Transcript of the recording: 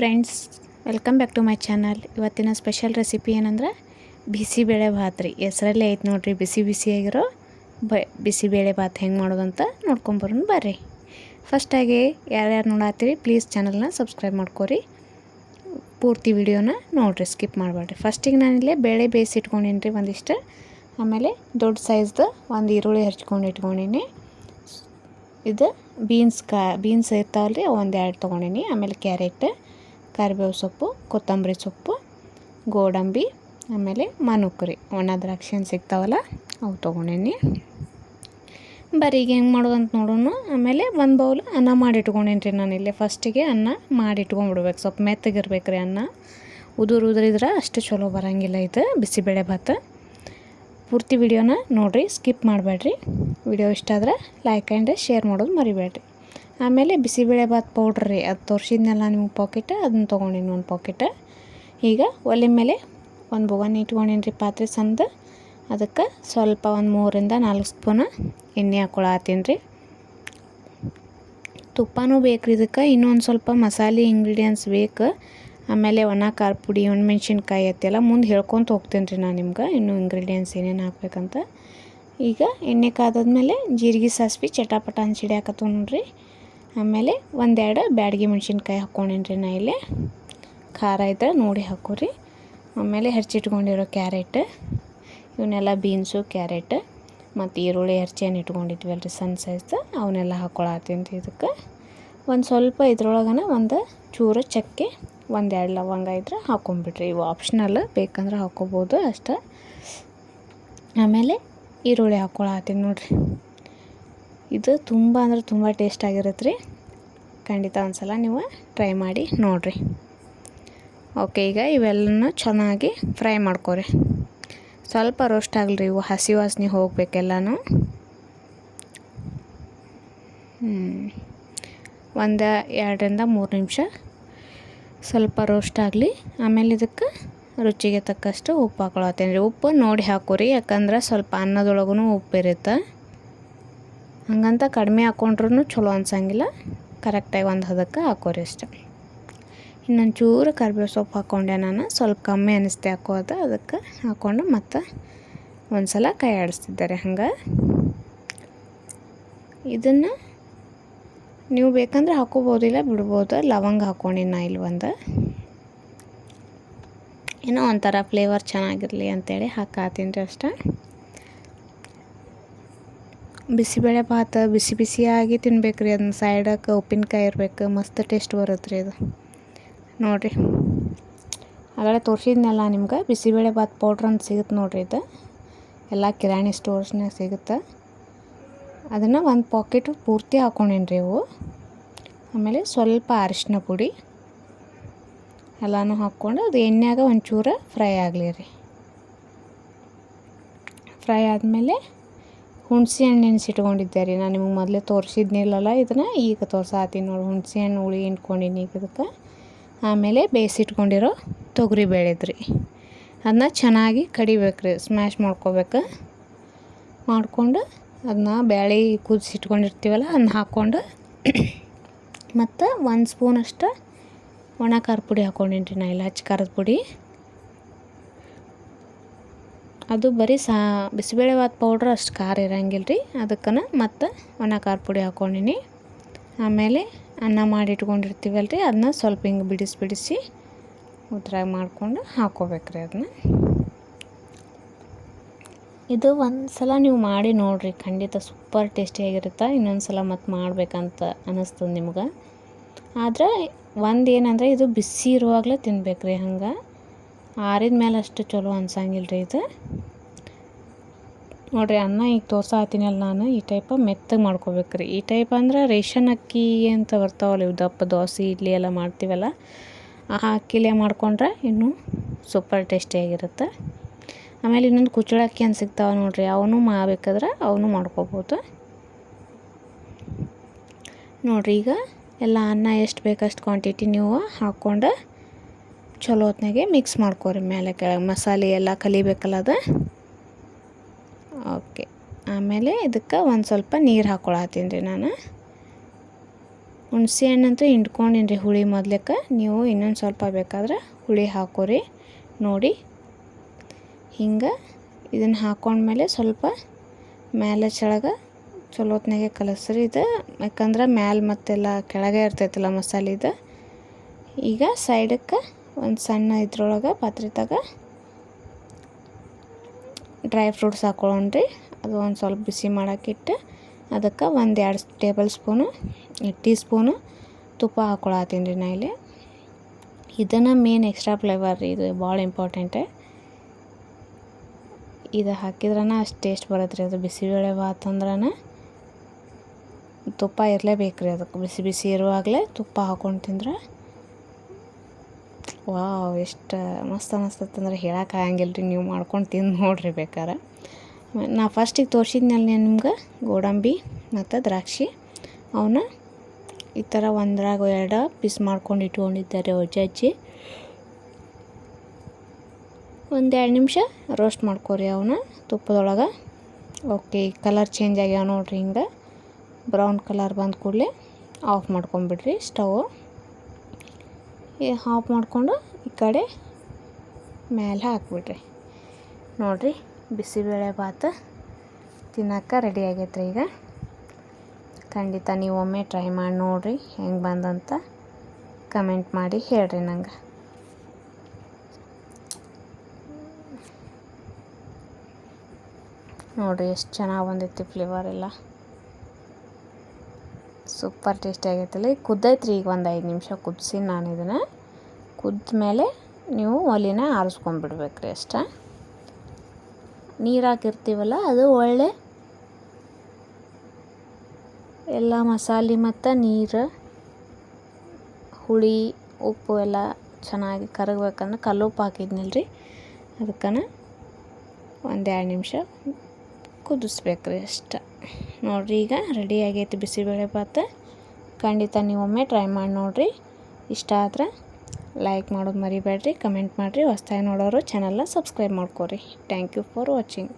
Friends, welcome back to my channel. ಇವತ್ತಿನ special recipe ಏನಂದ್ರೆ ಬಿಸಿಬೇಳೆ ಭಾತ್ ರೀ ಹೆಸರಲ್ಲೇ ಐತೆ ನೋಡಿರಿ, ಬಿಸಿ ಬಿಸಿಯಾಗಿರೋ ಬ ಬಿಸಿಬೇಳೆ ಭಾತ್ ಹೆಂಗೆ ಮಾಡೋದಂತ ನೋಡ್ಕೊಂಬರೋಣ ಬರ್ರಿ. ಫಸ್ಟಾಗಿ ಯಾರ್ಯಾರು ನೋಡತ್ತೀರಿ ಪ್ಲೀಸ್ ಚಾನಲ್ನ ಸಬ್ಸ್ಕ್ರೈಬ್ ಮಾಡ್ಕೊರಿ. ಪೂರ್ತಿ ವಿಡಿಯೋನ ನೋಡಿರಿ ಸ್ಕಿಪ್ ಮಾಡಬೇಡ್ರಿ ಫಸ್ಟಿಗೆ ನಾನಿಲ್ಲೇ ಬೇಳೆ ಬೇಯಿಸಿ ಇಟ್ಕೊಂಡೀನಿ ರೀ ಒಂದಿಷ್ಟು. ಆಮೇಲೆ ದೊಡ್ಡ ಸೈಜ್ದು ಒಂದು ಈರುಳ್ಳಿ ಹಚ್ಕೊಂಡು ಇಟ್ಕೊಂಡೀನಿ. ಇದು ಬೀನ್ಸ್ ಕಾ ಬೀನ್ಸ್ ಇರ್ತಾವಲ್ಲ ರೀ ಒಂದು ಎರಡು ತೊಗೊಂಡೀನಿ. ಆಮೇಲೆ ಕ್ಯಾರೆಟ್ ಕರಿಬೇವು ಸೊಪ್ಪು, ಕೊತ್ತಂಬರಿ ಸೊಪ್ಪು, ಗೋಡಂಬಿ, ಆಮೇಲೆ ಮನುಕ್ರಿ ಒಣ ದ್ರಾಕ್ಷಿ ಏನು ಸಿಗ್ತಾವಲ್ಲ, ಅವು ತೊಗೊಂಡೇನಿ. ಬರೀ ಈಗ ಹೆಂಗೆ ಮಾಡೋದಂತ ನೋಡೋಣ. ಆಮೇಲೆ ಒಂದು ಬೌಲ್ ಅನ್ನ ಮಾಡಿ ಇಟ್ಕೊಂಡೀನಿ ರೀ ನಾನು ಇಲ್ಲೇ. ಫಸ್ಟಿಗೆ ಅನ್ನ ಮಾಡಿ ಇಟ್ಕೊಂಡ್ಬಿಡ್ಬೇಕು ಸ್ವಲ್ಪ ಮೆತ್ತಗಿರ್ಬೇಕು ರೀ ಅನ್ನ. ಉದುರು ಉದುರಿದ್ರೆ ಅಷ್ಟು ಚಲೋ ಬರೋಂಗಿಲ್ಲ ಇದು. ಬಿಸಿಬೇಳೆ ಭಾತ್. ಪೂರ್ತಿ ವಿಡಿಯೋನ ನೋಡಿರಿ, ಸ್ಕಿಪ್ ಮಾಡಬೇಡ್ರಿ. ವಿಡಿಯೋ ಇಷ್ಟ ಆದ್ರೆ ಲೈಕ್ ಆ್ಯಂಡ್ ಶೇರ್ ಮಾಡೋದು ಮರಿಬೇಡ್ರಿ. ಆಮೇಲೆ ಬಿಸಿಬೇಳೆ ಭಾತ್ ಪೌಡ್ರ್ ರೀ, ಅದು ತೋರಿಸಿದ್ನಲ್ಲ ನಿಮ್ಗೆ ಪಾಕೆಟ್ ಅದನ್ನ ತೊಗೊಂಡಿನಿ ಒಂದು ಪಾಕೆಟ್ ಈಗ ಒಲೆ ಮೇಲೆ ಒಂದು ಬೊಗನ್ ಇಟ್ಕೊಂಡಿನಿ ರೀ ಪಾತ್ರೆ ಸಂದು, ಅದಕ್ಕೆ ಸ್ವಲ್ಪ ಒಂದು ಮೂರಿಂದ ನಾಲ್ಕು ಸ್ಪೂನ್ ಎಣ್ಣೆ ಹಾಕ್ಕೊಳತ್ತೀನಿ ರೀ. ತುಪ್ಪನೂ ಬೇಕು ರೀ ಇದಕ್ಕೆ, ಇನ್ನೊಂದು ಸ್ವಲ್ಪ ಮಸಾಲೆ ಇಂಗ್ರೀಡಿಯೆಂಟ್ಸ್ ಬೇಕು. ಆಮೇಲೆ ಒಣ ಖಾರ ಪುಡಿ, ಒಣಮೆಣ್ಸಿನ್ಕಾಯಿ ಅತ್ತೆಲ್ಲ ಮುಂದೆ ಹೇಳ್ಕೊಂತ ಹೋಗ್ತೀನಿ ರೀ ನಾನು ನಿಮ್ಗೆ, ಇನ್ನೂ ಇಂಗ್ರೀಡಿಯೆಂಟ್ಸ್ ಏನೇನು ಹಾಕ್ಬೇಕಂತ. ಈಗ ಎಣ್ಣೆ ಕಾದಾದ್ಮೇಲೆ ಜೀರಿಗೆ ಸಾಸ್ವಿ ಚಟಾಪಟ ಅಂತ ಸಿಡಿಯಾಕತ್ತವ ನೋಡ್ರಿ. ಆಮೇಲೆ ಒಂದೆರಡು ಬ್ಯಾಡಗಿ ಮೆಣಸಿನ್ಕಾಯಿ ಹಾಕ್ಕೊಂಡೇನಿ ನಾ ಇಲ್ಲಿ. ಖಾರ ಇದ್ರೆ ನೋಡಿ ಹಾಕೋರಿ. ಆಮೇಲೆ ಹೆಚ್ಚಿಟ್ಕೊಂಡಿರೋ ಕ್ಯಾರೆಟ್, ಇವನ್ನೆಲ್ಲ ಬೀನ್ಸು, ಕ್ಯಾರೆಟ್, ಮತ್ತು ಈರುಳ್ಳಿ ಹೆಚ್ಚೇನು ಇಟ್ಕೊಂಡಿದ್ವಲ್ಲ ರೀ ಸಣ್ಣ ಸೈಜ್ ಅವನ್ನೆಲ್ಲ ಹಾಕ್ಕೊಳತ್ತೀನಿ ರೀ ಇದಕ್ಕೆ. ಒಂದು ಸ್ವಲ್ಪ ಇದ್ರೊಳಗನ ಒಂದು ಚೂರು ಚಕ್ಕೆ, ಒಂದೆರಡು ಲವಂಗ ಇದ್ರೆ ಹಾಕ್ಕೊಂಬಿಡ್ರಿ ಇವು ಆಪ್ಷನಲ್ ಬೇಕಂದ್ರೆ ಹಾಕ್ಕೋಬೋದು ಅಷ್ಟೇ. ಆಮೇಲೆ ಈರುಳ್ಳಿ ಹಾಕ್ಕೊಳತ್ತೀನಿ ನೋಡಿರಿ. ಇದು ತುಂಬ ಅಂದ್ರೆ ತುಂಬ ಟೇಸ್ಟ್ ಆಗಿರುತ್ತೆ ರೀ. ಖಂಡಿತ ಒಂದ್ಸಲ ನೀವು ಟ್ರೈ ಮಾಡಿ ನೋಡಿರಿ. ಓಕೆ, ಈಗ ಇವೆಲ್ಲನೂ ಚೆನ್ನಾಗಿ ಫ್ರೈ ಮಾಡ್ಕೋರಿ. ಸ್ವಲ್ಪ ರೋಸ್ಟ್ ಆಗಲಿ ಇವು ಹಸಿ ವಾಸನೆ ಹೋಗ್ಬೇಕೆಲ್ಲನೂ. ಒಂದು ಎರಡರಿಂದ ಮೂರು ನಿಮಿಷ ಸ್ವಲ್ಪ ರೋಸ್ಟ್ ಆಗಲಿ. ಆಮೇಲೆ ಇದಕ್ಕೆ ರುಚಿಗೆ ತಕ್ಕಷ್ಟು ಉಪ್ಪು ಹಾಕೊಳತ್ತೇನೆ ರೀ ಉಪ್ಪು ನೋಡಿ ಹಾಕೋರಿ, ಯಾಕಂದ್ರೆ ಸ್ವಲ್ಪ ಅನ್ನದೊಳಗೂ ಉಪ್ಪು ಇರುತ್ತೆ ಹಂಗಂತ ಕಡಿಮೆ ಹಾಕ್ಕೊಂಡ್ರೂ ಚಲೋ ಅನ್ಸಂಗಿಲ್ಲ. ಕರೆಕ್ಟಾಗಿ ಒಂದು ಹದಕ್ಕೆ ಹಾಕೋರಿ ಅಷ್ಟೆ. ಇನ್ನೊಂದು ಚೂರು ಕರಿಬೇವು ಸೊಪ್ಪು ಹಾಕ್ಕೊಂಡೆ ನಾನು. ಸ್ವಲ್ಪ ಕಮ್ಮಿ ಅನ್ನಿಸ್ತೆ ಹಾಕೋದು. ಅದಕ್ಕೆ ಹಾಕ್ಕೊಂಡು ಮತ್ತು ಒಂದು ಸಲ ಕೈ ಆಡಿಸ್ತಿದ್ದಾರೆ ಹಂಗೆ. ಇದನ್ನು ನೀವು ಬೇಕಂದ್ರೆ ಹಾಕೋಬೋದಿಲ್ಲ ಬಿಡ್ಬೋದು. ಲವಂಗ ಹಾಕ್ಕೊಂಡಿನ ಇಲ್ಲಿ ಒಂದು. ಏನೋ ಒಂಥರ ಫ್ಲೇವರ್ ಚೆನ್ನಾಗಿರಲಿ ಅಂತೇಳಿ ಹಾಕಾತೀನಿ ಅಷ್ಟೇ. ಬಿಸಿಬೇಳೆ ಭಾತ ಬಿಸಿ ಬಿಸಿಯಾಗಿ ತಿನ್ಬೇಕು ರೀ ಅದನ್ನ ಸೈಡಕ್ಕೆ ಉಪ್ಪಿನಕಾಯಿ ಇರ್ಬೇಕು, ಮಸ್ತ್ ಟೇಸ್ಟ್ ಬರುತ್ತೆ ರೀ ಅದು. ನೋಡಿರಿ. ಆಗಲೇ ತೋರಿಸಿದ್ನಲ್ಲ ನಿಮ್ಗೆ, ಬಿಸಿಬೇಳೆ ಭಾತ್ ಪೌಡ್ರ್ ಅಂತ ಸಿಗುತ್ತೆ ನೋಡಿರಿ ಇದು. ಎಲ್ಲ ಕಿರಾಣಿ ಸ್ಟೋರ್ಸ್ನಾಗ ಸಿಗುತ್ತೆ. ಅದನ್ನು ಒಂದು ಪಾಕೆಟ್ ಪೂರ್ತಿ ಹಾಕ್ಕೊಂಡೇನಿ ರೀ ಇವು. ಆಮೇಲೆ ಸ್ವಲ್ಪ ಅರಿಶಿನ ಪುಡಿ ಎಲ್ಲನೂ ಹಾಕ್ಕೊಂಡು ಅದು ಎಣ್ಣೆಯಾಗ ಒಂಚೂರು ಫ್ರೈ ಆಗಲಿ ರೀ. ಫ್ರೈ ಆದಮೇಲೆ ಹುಣಸೆ ಹಣ್ಣು ನೆನೆಸಿಟ್ಕೊಂಡಿದ್ದೆ ರೀ. ನಾನು ನಿಮಗೆ ಮೊದಲೇ ತೋರಿಸಿದ್ನಿಲ್ಲಲ್ಲ ಇದನ್ನು. ಈಗ ತೋರ್ಸಾತೀನಿ ನೋಡಿ. ಹುಣ್ಸೆ ಹಣ್ಣು ಹುಳಿ ಇಟ್ಕೊಂಡಿನಿ ಈಗ ಇದಕ್ಕೆ. ಆಮೇಲೆ ಬೇಯಿಸಿಟ್ಕೊಂಡಿರೋ ತೊಗರಿ ಬೇಳೆದ್ರಿ ಅದನ್ನ ಚೆನ್ನಾಗಿ ಕಡಿಬೇಕು ರೀ. ಸ್ಮ್ಯಾಶ್ ಮಾಡ್ಕೋಬೇಕು. ಮಾಡಿಕೊಂಡು ಅದನ್ನ ಬೇಳೆ ಕುದಿಸಿಟ್ಕೊಂಡಿರ್ತೀವಲ್ಲ ಅದನ್ನ ಹಾಕ್ಕೊಂಡು ಮತ್ತು ಒಂದು ಸ್ಪೂನಷ್ಟು ಒಣ ಖಾರ ಪುಡಿ ಹಾಕ್ಕೊಂಡಿನ್ರಿ ರೀ ನಾ. ಇಲ್ಲ ಹಚ್ಚ ಖಾರದ ಪುಡಿ. ಅದು ಬರೀ ಸಾ ಬಿಸಿಬೇಳೆ ಭಾತ್ ಪೌಡ್ರ್ ಅಷ್ಟು ಖಾರ ಇರಂಗಿಲ್ಲ ರೀ ಅದಕ್ಕನ ಮತ್ತು ಒಣ ಖಾರ ಪುಡಿ ಹಾಕ್ಕೊಂಡಿನಿ ಆಮೇಲೆ ಅನ್ನ ಮಾಡಿ ಇಟ್ಕೊಂಡಿರ್ತೀವಲ್ಲ ರೀ ಅದನ್ನ ಸ್ವಲ್ಪ ಹಿಂಗೆ ಬಿಡಿಸಿ ಬಿಡಿಸಿ ಉದ್ರಾಗ ಮಾಡಿಕೊಂಡು ಹಾಕ್ಕೋಬೇಕ್ರಿ ಅದನ್ನ ಇದು ಒಂದು ಸಲ ನೀವು ಮಾಡಿ ನೋಡಿರಿ, ಖಂಡಿತ ಸೂಪರ್ ಟೇಸ್ಟಿಯಾಗಿರುತ್ತೆ ಇನ್ನೊಂದು ಸಲ ಮತ್ತು ಮಾಡಬೇಕಂತ ಅನ್ನಿಸ್ತದೆ ನಿಮ್ಗೆ. ಆದ್ರೆ ಒಂದು ಏನಂದರೆ ಇದು ಬಿಸಿ ಇರುವಾಗಲೇ ತಿನ್ಬೇಕು ರೀ ಹಂಗೆ. ಆರಿದ ಮೇಲೆ ಅಷ್ಟು ಚಲೋ ಅನ್ಸಂಗಿಲ್ಲ ರೀ ಇದು. ನೋಡಿರಿ, ಅನ್ನ ಈಗ ತೋರ್ಸಾತೀನಲ್ಲ ನಾನು, ಈ ಟೈಪ ಮೆತ್ತಗೆ ಮಾಡ್ಕೋಬೇಕು ರೀ ಈ ಟೈಪ್ ಅಂದ್ರೆ ರೇಷನ್ ಅಕ್ಕಿ ಅಂತ ಬರ್ತಾವಲ್ಲ ಇವು ದಪ್ಪ ದೋಸೆ, ಇಡ್ಲಿ ಎಲ್ಲ ಮಾಡ್ತೀವಲ್ಲ, ಆ ಅಕ್ಕಿಲೇ ಮಾಡ್ಕೊಂಡ್ರೆ ಇನ್ನೂ ಸೂಪರ್ ಟೇಸ್ಟಿ ಆಗಿರುತ್ತೆ. ಆಮೇಲೆ ಇನ್ನೊಂದು ಕುಚ್ಚಳಕ್ಕಿ ಅಂತ ಸಿಗ್ತಾವೆ ನೋಡಿರಿ, ಅವನು ಮಾಡಬೇಕಾದ್ರೆ ಅವನು ಮಾಡ್ಕೋಬೋದು. ನೋಡಿರಿ, ಈಗ ಎಲ್ಲ ಅನ್ನ ಎಷ್ಟು ಬೇಕಷ್ಟು ಕ್ವಾಂಟಿಟಿ ನೀವು ಹಾಕ್ಕೊಂಡು ಚಲೋ ಹೊತ್ನಾಗೆ ಮಿಕ್ಸ್ ಮಾಡ್ಕೊರಿ ಮೇಲೆ ಕೆಳಗೆ ಮಸಾಲೆ ಎಲ್ಲ ಕಲಿಬೇಕಲ್ಲ ಅದು? ಓಕೆ ಆಮೇಲೆ ಇದಕ್ಕೆ ಒಂದು ಸ್ವಲ್ಪ ನೀರು ಹಾಕ್ಕೊಳತ್ತೀನಿ ರೀ ನಾನು. ಹುಣಸೆ ಹಣ್ಣಂತೂ ಹಿಂಡ್ಕೊಂಡಿನಿ ರೀ ಹುಳಿ ಮೊದಲಕ್ಕೆ ನೀವು ಇನ್ನೊಂದು ಸ್ವಲ್ಪ ಬೇಕಾದ್ರೆ ಹುಳಿ ಹಾಕೋರಿ. ನೋಡಿ. ಹಿಂಗೆ ಇದನ್ನು ಹಾಕೊಂಡ್ಮೇಲೆ ಸ್ವಲ್ಪ ಮೇಲೆ ಕೆಳಗೆ ಚಲೋ ಹೊತ್ನಾಗೆ ಕಲಸ್ರಿ ಇದು. ಯಾಕಂದ್ರೆ ಮ್ಯಾಲೆ ಮತ್ತೆಲ್ಲ ಕೆಳಗೆ ಇರ್ತೈತಲ್ಲ ಮಸಾಲೆ ಇದು. ಈಗ ಸೈಡಕ್ಕೆ ಒಂದು ಸಣ್ಣ ಇದ್ರೊಳಗೆ ಪಾತ್ರೆದಾಗ ಡ್ರೈ ಫ್ರೂಟ್ಸ್ ಹಾಕೊಳ್ಳೋಣ್ರಿ ಅದು ಒಂದು ಸ್ವಲ್ಪ ಬಿಸಿ ಮಾಡೋಕ್ಕಿಟ್ಟು ಅದಕ್ಕೆ ಒಂದು ಎರಡು ಟೇಬಲ್ ಸ್ಪೂನು ಟೀ ಸ್ಪೂನು ತುಪ್ಪ ಹಾಕೊಳಾತೀನಿ ರೀ ನಾ ಇಲ್ಲಿ. ಇದನ್ನು ಮೇನ್ ಎಕ್ಸ್ಟ್ರಾ ಫ್ಲೇವರ್ ರೀ ಇದು, ಭಾಳ ಇಂಪಾರ್ಟೆಂಟೇ ಇದು ಹಾಕಿದ್ರನ ಅಷ್ಟು ಟೇಸ್ಟ್ ಬರುತ್ತೆ ರೀ ಅದು. ಬಿಸಿಬೇಳೆ ಭಾತ್ ಅಂದ್ರನ ತುಪ್ಪ ಇರಲೇಬೇಕು ರೀ ಅದಕ್ಕೆ. ಬಿಸಿ ಬಿಸಿ ಇರುವಾಗಲೇ ತುಪ್ಪ ಹಾಕೊಂಡು ತಿಂದ್ರೆ ವಾವ್, ಎಷ್ಟು ಮಸ್ತ್ ಅನ್ನಿಸ್ತೈತಂದ್ರೆ ಹೇಳಕ್ಕೆ ಆಗಂಗಿಲ್ಲ ರೀ ನೀವು ಮಾಡ್ಕೊಂಡು ತಿಂದು ನೋಡಿರಿ ಬೇಕಾರೆ. ನಾ ಫಸ್ಟಿಗೆ ತೋರಿಸಿದ್ನಲ್ಲ ನಿಮ್ಗೆ? ಗೋಡಂಬಿ ಮತ್ತು ದ್ರಾಕ್ಷಿ. ಅವನ್ನ ಈ ಥರ ಒಂದ್ರಾಗ ಎರಡು ಪೀಸ್ ಮಾಡ್ಕೊಂಡು ಇಟ್ಕೊಂಡಿದ್ದಾರೆ ಅಜ್ಜಿ ಒಂದು ಎರಡು ನಿಮಿಷ ರೋಸ್ಟ್ ಮಾಡ್ಕೊರಿ ಅವನ್ನ ತುಪ್ಪದೊಳಗೆ. ಓಕೆ ಕಲರ್ ಚೇಂಜ್ ಆಗ್ಯಾವ ನೋಡ್ರಿ ಹಿಂಗೆ. ಬ್ರೌನ್ ಕಲರ್ ಬಂದ ಕೂಡಲೇ ಆಫ್ ಮಾಡ್ಕೊಂಬಿಡ್ರಿ ಸ್ಟವ್ ಆಫ್ ಮಾಡಿಕೊಂಡು ಈ ಕಡೆ ಮೇಲೆ ಹಾಕ್ಬಿಡ್ರಿ. ನೋಡಿರಿ ಬಿಸಿಬೇಳೆ ಭಾತ್ ತಿನ್ನೋಕೆ ರೆಡಿ ಆಗೈತ್ರಿ ಈಗ. ಖಂಡಿತ ನೀವು ಒಮ್ಮೆ ಟ್ರೈ ಮಾಡಿ ನೋಡಿರಿ ಹೆಂಗೆ ಬಂದಂತ ಕಮೆಂಟ್ ಮಾಡಿ ಹೇಳ್ರಿ ನಂಗೆ. ನೋಡಿರಿ ಎಷ್ಟು ಚೆನ್ನಾಗಿ ಬಂದೈತಿ ಫ್ಲೇವರ್ ಎಲ್ಲ. ಸೂಪರ್ ಟೇಸ್ಟಿ ಆಗೈತಲ್ಲ ಈಗ ಕುದ್ದೈತ್ರಿ ಈಗ ಒಂದು ಐದು ನಿಮಿಷ ಕುದಿಸಿ ನಾನು ಇದನ್ನು. ಕುದ್ದ ಮೇಲೆ ನೀವು ಒಲಿನ ಆರಿಸ್ಕೊಂಡ್ಬಿಡ್ಬೇಕ್ರಿ ಅಷ್ಟೇ. ನೀರು ಹಾಕಿರ್ತೀವಲ್ಲ, ಅದು ಒಳ್ಳೆ ಎಲ್ಲ ಮಸಾಲೆ ಮತ್ತು ನೀರು, ಹುಳಿ, ಉಪ್ಪು ಎಲ್ಲ ಚೆನ್ನಾಗಿ ಕರಗಬೇಕಂದ್ರೆ ಕಲ್ಲುಪ್ಪು ಹಾಕಿದ್ನಲ್ಲ ರೀ ಅದಕ್ಕೆ ಒಂದು ಎರಡು ನಿಮಿಷ ಕುದಿಸ್ಬೇಕ್ರಿ ಅಷ್ಟೆ. ನೋಡಿರಿ ಈಗ ರೆಡಿ ಆಗೈತಿ ಬಿಸಿಬೇಳೆ ಭಾತ್. ಖಂಡಿತ ನೀವು ಟ್ರೈ ಮಾಡಿ ನೋಡಿರಿ. ಇಷ್ಟ ಆದ್ರೆ ಲೈಕ್ ಮಾಡೋದು ಮರಿಬೇಡ್ರಿ ಕಮೆಂಟ್ ಮಾಡಿರಿ. ಹೊಸ್ದಾಗಿ ನೋಡೋರು ಚಾನಲ್ನ ಸಬ್ಸ್ಕ್ರೈಬ್ ಮಾಡ್ಕೊರಿ. Thank you for watching